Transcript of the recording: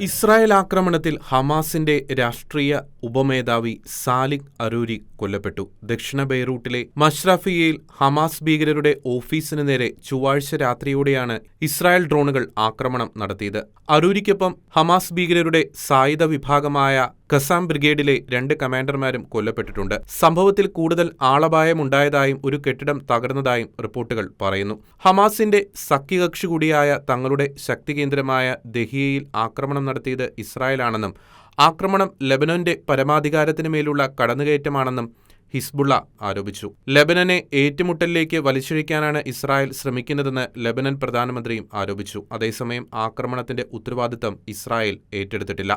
Israel ആക്രമണത്തിൽ ഹമാസിന്റെ രാഷ്ട്രീയ ഉപമേധാവി സാലിഖ് അരൂരി കൊല്ലപ്പെട്ടു. ദക്ഷിണ ബെയ്റൂട്ടിലെ മഷ്റഫിയയിൽ ഹമാസ് ഭീകരരുടെ ഓഫീസിന് നേരെ ചൊവ്വാഴ്ച രാത്രിയോടെയാണ് ഇസ്രായേൽ ഡ്രോണുകൾ ആക്രമണം നടത്തിയത്. അരൂരിക്കൊപ്പം ഹമാസ് ഭീകരരുടെ സായുധ വിഭാഗമായ ഖസാം ബ്രിഗേഡിലെ രണ്ട് കമാൻഡർമാരും കൊല്ലപ്പെട്ടിട്ടുണ്ട്. സംഭവത്തിൽ കൂടുതൽ ആളപായമുണ്ടായതായും ഒരു കെട്ടിടം തകർന്നതായും റിപ്പോർട്ടുകൾ പറയുന്നു. ഹമാസിന്റെ സഖ്യകക്ഷി കൂടിയായ തങ്ങളുടെ ശക്തി കേന്ദ്രമായ ദഹിയയിൽ ആക്രമണം നടത്തിയത് ഇസ്രായേലാണെന്നും ആക്രമണം ലെബനന്റെ പരമാധികാരത്തിന് മേലുള്ള കടന്നുകയറ്റമാണെന്നും ഹിസ്ബുള്ള ആരോപിച്ചു. ലബനനെ ഏറ്റുമുട്ടലിലേക്ക് വലിച്ചിഴിക്കാനാണ് ഇസ്രായേൽ ശ്രമിക്കുന്നതെന്ന് ലബനൻ പ്രധാനമന്ത്രിയും ആരോപിച്ചു. അതേസമയം ആക്രമണത്തിന്റെ ഉത്തരവാദിത്തം ഇസ്രായേൽ ഏറ്റെടുത്തിട്ടില്ല.